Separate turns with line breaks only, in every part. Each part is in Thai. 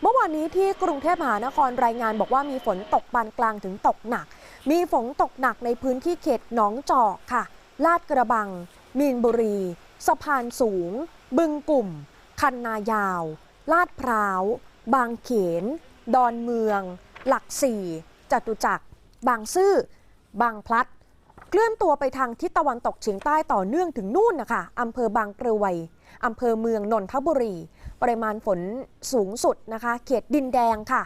เมื่อวานนี้ที่กรุงเทพมหานครรายงานบอกว่ามีฝนตกปานกลางถึงตกหนัก มีฝนตกหนักในพื้นที่เขตหนองจอกค่ะ ลาดกระบัง มีนบุรี สะพานสูง บึงกลุ่ม คันนายาว ลาดพร้าว บางเขน ดอนเมือง หลักสี่จตุจักร บางซื่อ บางพลัด เคลื่อนตัวไปทางทิศตะวันตกเฉียงใต้ต่อเนื่องถึงนู่นนะคะอำเภอบางกรวย อำเภอเมืองนนทบุรี ปริมาณฝนสูงสุดนะคะ เขตดินแดงค่ะ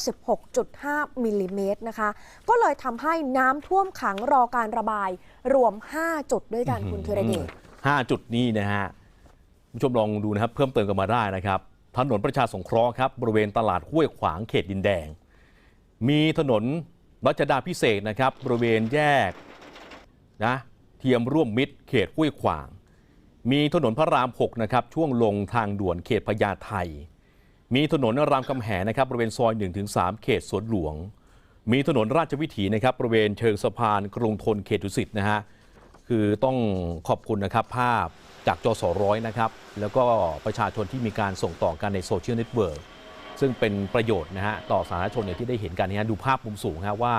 96.5มิลลิเมตรนะคะ ก็เลยทำให้น้ำท่วมขังรอการระบายรวม 5 จุดด้วยกันคุณธีรเดช
ห้าจุดนี้นะฮะคุณผู้ชมลองดูนะครับ เพิ่มเติมกันมาได้นะครับ ถนนประชาสงเคราะห์ครับ บริเวณตลาดห้วยขวางเขตดินแดง มีถนนรัชดาพิเศษกนะครับ บริเวณแยกนะเทียมร่วมมิตรเขตห้วยขวาง มีถนนพระราม 6 นะครับ ช่วงลงทางด่วนเขตพญาไท มีถนนรามคำแหงนะครับบริเวณซอย 1-3 เขตสวนหลวง มีถนนราชวิถีนะครับบริเวณเชิงสะพานกรุงทนเขตดุสิตนะฮะคือต้องขอบคุณนะครับภาพจากจสร้อยนะครับ แล้วก็ประชาชนที่มีการส่งต่อกันในโซเชียลเน็ตเวิร์กซึ่งเป็นประโยชน์นะฮะต่อสาธารณชนเนี่ยที่ได้เห็นกันนะฮะดูภาพมุมสูงฮะว่า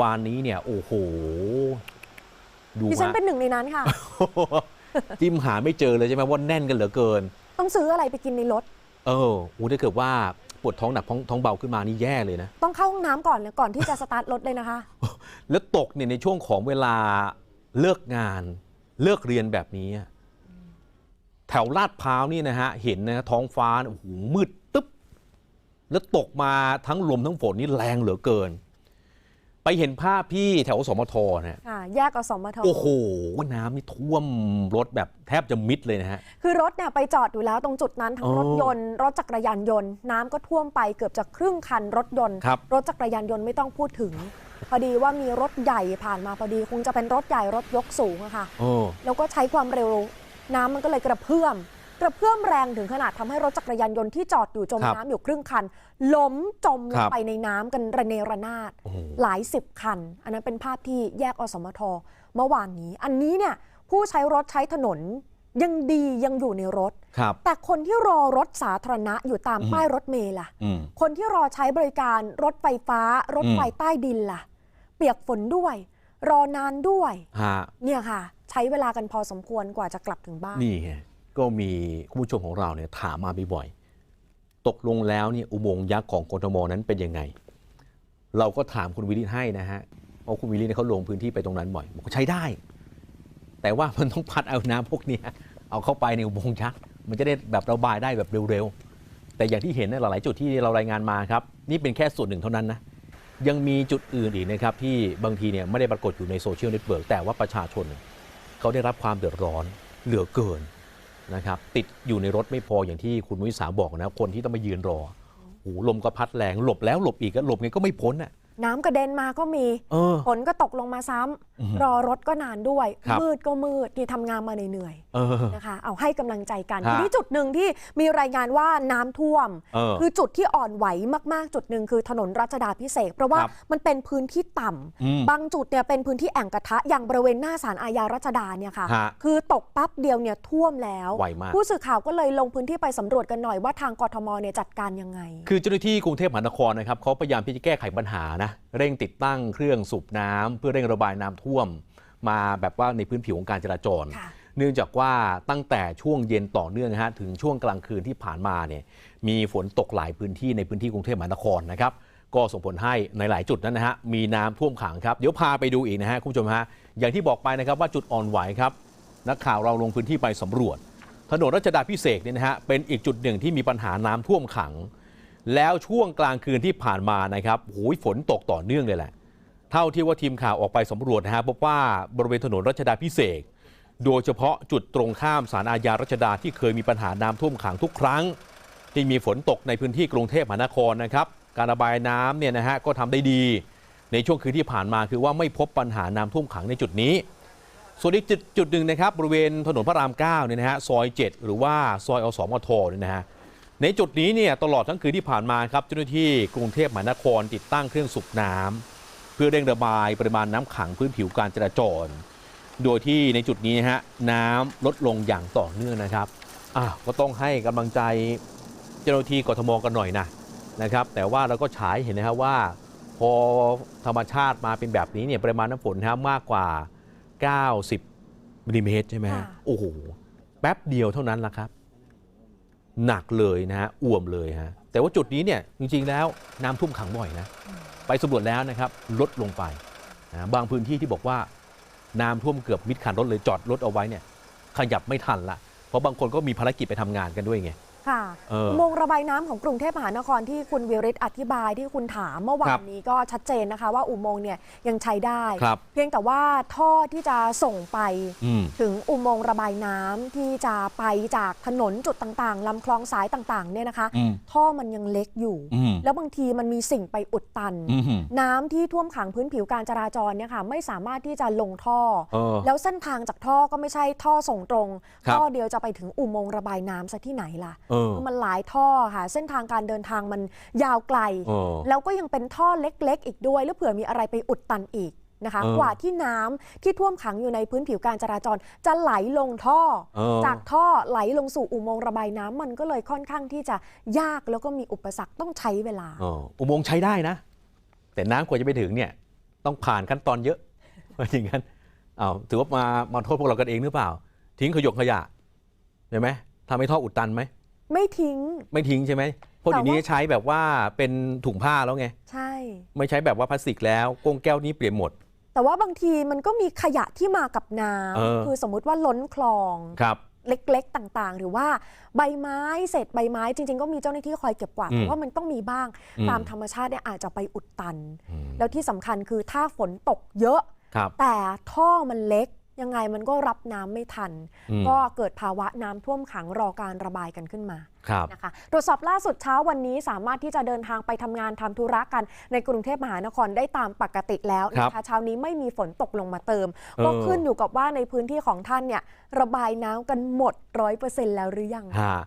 วานนี้เนี่ยโอ้โหดู
ดิฉัน
ฮะ
เป็นหนึ่งในนั้นค่ะ
จิ้มหาไม่เจอเลยใช่ไหมว่าแน่นกันเหลือเกิน
ต้องซื้ออะไรไปกินในรถ
เอออูถ้าเกิดว่าปวดท้องหนักท้องท้องเบาขึ้นมานี่แย่เลยนะ
ต้องเข้าห้องน้ำก่อนเลยก่อนที่จะสตาร์ทรถเลยนะคะ
แล้วตกเนี่ยในช่วงของเวลาเลิกงาน เลิกเรียนแบบนี้อะแถวลาดพร้าวนี่นะฮะ เห็นนะท้องฟ้าเนี่ยโอ้โหมืดตึ๊บ แล้วตกมาทั้งลมทั้งฝนนี่แรงเหลือเกิน ไปเห็นภาพที่แถวสมทนะฮะ
ค่ะแยกอสมท
โอ้โหน้ำนี่ท่วมรถแบบแทบจะมิดเลยนะฮะ
คือรถเนี่ยไปจอดอยู่แล้วตรงจุดนั้นทั้ง
อ๋อ
รถยนต์รถจักรยานยนต์ น้ำก็ท่วมไปเกือบจะครึ่งคันรถยนต์
ครับ
รถจักรยานยนต์ไม่ต้องพูดถึง พอดีว่ามีรถใหญ่ผ่านมาพอดีคงจะเป็นรถใหญ่รถยกสูงอะค่ะ
โอ้
แล้วก็ใช้ความเร็ว น้ำมันก็เลยกระเพื่อม กระเพื่อมแรงถึงขนาดทำให้รถจักรยานยนต์ที่จอดอยู่จม
ครับ
น้ำอยู่ครึ่งคัน ล้มจมล
ครั
ง
บ
ไปในน้ำกันระเนระนาด
โอ้โห
หลายสิบคัน อันนั้นเป็นภาพที่แยกอสมทเมื่อวานนี้ อันนี้เนี่ยผู้ใช้รถใช้ถนนยังดียังอยู่ในรถ
ครับ
แต่คนที่รอรถสาธารณะอยู่ตาม
อืม
ป้ายรถเมล์ล่ะ
อืม
คนที่รอใช้บริการรถไฟฟ้า รถไฟใต้ดินล่ะ เปียกฝนด้วย รอนานด้วย
ฮะ
เนี่ยค่ะ ใช้เวลากันพอสมควรกว่าจะกลับถึงบ้าน
นี่ไง ก็มีคุณผู้ชมของเราเนี่ยถามมาบ่อยๆตกลงแล้วเนี่ยอุโมงค์ยักษ์ของกทมนั้นเป็นยังไง เราก็ถามคุณวิริศให้นะฮะเพราะคุณวิริศเนี่ยเขาลงพื้นที่ไปตรงนั้นบ่อยบอกว่าใช้ได้ แต่ว่ามันต้องพัดเอาน้ำพวกนี้เอาเข้าไปในอุโมงค์ยักษ์มันจะได้แบบระบายได้แบบเร็วๆแต่อย่างที่เห็นในหลายๆจุดที่เรารายงานมาครับนี่เป็นแค่ส่วนหนึ่งเท่านั้นนะยังมีจุดอื่นอีกนะครับที่บางทีเนี่ยไม่ได้ปรากฏอยู่ในโซเชียลเน็ตเวิร์กแต่ว่าประชาชนเขาได้รับความเดือดร้อนเหลือเกิน นะครับติดอยู่ในรถไม่พออย่างที่คุณวิสาบอกนะคนที่ต้องมายืนรอโอ้โหลมก็พัดแรงหลบแล้วหลบอีกก็หลบไงก็ไม่พ้นอะ
น้ำกระเด็นมาก็มี
เออ
ฝนก็ตกลงมาซ้ำ
อือหือ
รอรถก็นานด้วย
ครับ
มืดก็มืดที่ทำงานมาเหนื่อย
เออ
ๆนะคะ เอาให้กำลังใจกัน
ฮะ
ทีนี้จุดหนึ่งที่มีรายงานว่าน้ำท่วม
เออ
คือจุดที่อ่อนไหวมากๆ จุดหนึ่งคือถนนรัชดาพิเศษกเพราะว่า
ครับ
มันเป็นพื้นที่ต่ำ
อืม
บางจุดเนี่ยเป็นพื้นที่แอ่งกระทะอย่างบริเวณหน้าศาลอาญารัชดาเนี่ยค่ะ
ฮะ
คือตกแปั๊บเดียวเนี่ยท่วมแล้ว
ไวมาก
ผู้สื่อข่าวก็เลยลงพื้นที่ไปสำรวจกันหน่อยว่าทางกทมเนี่ยจัดการยังไง
คือเจ้าหน้าที่กรุงเทพมหานครนะครับเขาพยายามที่จะแก้ไขปัญหานะเร่งติดตั้งเครื่องสูบน้ำเพื่อเร่งระบายน้ำท่วม มาแบบว่าในพื้นผิวของการจราจร
ค่ะ
เนื่องจากว่าตั้งแต่ช่วงเย็นต่อเนื่องนะฮะถึงช่วงกลางคืนที่ผ่านมาเนี่ยมีฝนตกหลายพื้นที่ในพื้นที่กรุงเทพมหานครนะครับก็ส่งผลให้ในหลายจุดนั้นนะฮะมีน้ำท่วมขังครับเดี๋ยวพาไปดูอีกนะฮะคุณผู้ชมฮะอย่างที่บอกไปนะครับว่าจุดอ่อนไหวครับนักข่าวเราลงพื้นที่ไปสำรวจ ถนนรัชดาพิเศษกเนี่ยนะฮะเป็นอีกจุดหนึ่งที่มีปัญหาน้ำท่วมขัง แล้วช่วงกลางคืนที่ผ่านมานะครับโอ้ยฝนตกต่อเนื่องเลยแหละ เท่าที่ว่าทีมข่าวออกไปสำรวจนะฮะพบว่าบริเวณถนนรัชดาพิเศษโดยเฉพาะจุดตรงข้ามสารอาญารัชดาที่เคยมีปัญหาน้ำท่วมขังทุกครั้ง ที่มีฝนตกในพื้นที่กรุงเทพมหานครนะครับ การระบายน้ำเนี่ยนะฮะก็ทำได้ดี ในช่วงคืนที่ผ่านมาคือว่าไม่พบปัญหาน้ำท่วมขังในจุดนี้ ส่วนอีกจุดจุดหนึ่งนะครับบริเวณถนนพระราม9เนี่ยนะฮะซอย 7 หรือว่าซอยอสมทเนี่ยนะฮะ ในจุดนี้เนี่ยตลอดทั้งคืนที่ผ่านมาครับเจ้าหน้าที่กรุงเทพมหานครติดตั้งเครื่องสูบน้ำเพื่อเร่งระบายปริมาณน้ำขังพื้นผิวการจราจร โดยที่ในจุดนี้นะฮะน้ำลดลงอย่างต่อเนื่องนะครับอ้าวก็ต้องให้กำลังใจเจ้าหน้าที่กทมกันหน่อยนะนะครับ แต่ว่าเราก็ฉายเห็นนะครับว่า พอธรรมชาติมาเป็นแบบนี้เนี่ยปริมาณน้ำฝนนะครับมากกว่า 90มิลลิเมตรใช่ไหมฮะ
ค่ะ
โอ้โหแป๊บเดียวเท่านั้นละครับ หนักเลยนะฮะอ่วมเลยฮะแต่ว่าจุดนี้เนี่ยจริงๆแล้วน้ำท่วมขังบ่อยนะ ไปสำรวจแล้วนะครับลดลงไปนะบางพื้นที่ที่บอกว่าน้ำท่วมเกือบมิดคันรถเลยจอดรถเอาไว้เนี่ยขยับไม่ทันละเพราะบางคนก็มีภารกิจไปทำงานกันด้วยไง
ค่ะ
เออ
อุโมงค์ระบายน้ำของกรุงเทพมหานครที่คุณวิริศอธิบายที่คุณถามเมื่อวา
ครั
น
บ
นี้ก็ชัดเจนนะคะ ว่าอุโมงค์เนี่ยยังใช้ได้
ครับ
เพียงแต่ว่าท่อที่จะส่งไป
อืม
ถึงอุโมงค์ระบายน้ำที่จะไปจากถนนจุดต่างๆลำคลองสายต่างๆเนี่ยนะคะ
อืม
ท่อมันยังเล็กอยู่
อืม
แล้วบางทีมันมีสิ่งไปอุดตัน
อืม
น้ำที่ท่วมขังพื้นผิวการจราจรเนี่ยค่ะไม่สามารถที่จะลงท่อ
เออ
แล้วเส้นทางจากท่อก็ไม่ใช่ท่อส่งตรง
ครับ
ท่อเดียวจะไปถึงอุโมงค์ระบายน้ำซะที่ไหนล่ะ
เออ
คือมันหลายท่อค่ะ เส้นทางการเดินทางมันยาวไกล
เออ
แล้วก็ยังเป็นท่อเล็ก ๆ อีกด้วย แล้วเผื่อมีอะไรไปอุดตันอีกนะคะ
เออ
กว่าที่น้ำที่ท่วมขังอยู่ในพื้นผิวการจราจร จะไหลลงท่อ
เออ
จากท่อไหลลงสู่อุโมงค์ระบายน้ำมันก็เลยค่อนข้างที่จะยากแล้วก็มีอุปสรรคต้องใช้เวลา
เอออุโมงค์ใช้ได้นะ แต่น้ำกว่าจะไปถึงเนี่ยต้องผ่านขั้นตอนเยอะว่าอย่างนั้นอ้าวถือว่ามามาโทษพวกเรากันเองหรือเปล่า ทิ้งขยกขยะเห็นไหมทำให้ท่ออุดตันไหม
ไม่ทิ้ง
ไม่ทิ้งใช่ไหมเพราะ
แต่
เดี๋ยวนี้
ว่า
ใช้แบบว่าเป็นถุงผ้าแล้วไง
ใช่
ไม่ใช้แบบว่าพลาสติกแล้วกงแก้วนี้เปลี่ยนหมด
แต่ว่าบางทีมันก็มีขยะที่มากับน้
เออำ
คือสมมุติว่าล้นคลอง
ครับ
เล็ก ๆ ต่างๆ หรือว่าใบไม้เศษใบไม้จริง ๆ ก็มีเจ้าหน้าที่คอยเก็บกวาด
อืม
แต่ว่ามันต้องมีบ้าง
อืม
ตามธรรมชาติเนี่ยอาจจะไปอุดตัน
อืม
แล้วที่สำคัญคือถ้าฝนตกเยอะ
ครับ
แต่ท่อมันเล็ก ยังไงมันก็รับน้ำไม่ทัน
อืม
ก็เกิดภาวะน้ำท่วมขังรอการระบายกันขึ้นมา
ครับ
นะคะตรวจสอบล่าสุดเช้าวันนี้สามารถที่จะเดินทางไปทำงานทำธุระกันในกรุงเทพมหานครได้ตามปกติแล้วนะคะเช้านี้ไม่มีฝนตกลงมาเติม ก็ขึ้นอยู่กับว่าในพื้นที่ของท่านเนี่ยระบายน้ำกันหมดร้อยเปอร์เซ็นต์แล้วหรือยัง
ฮะ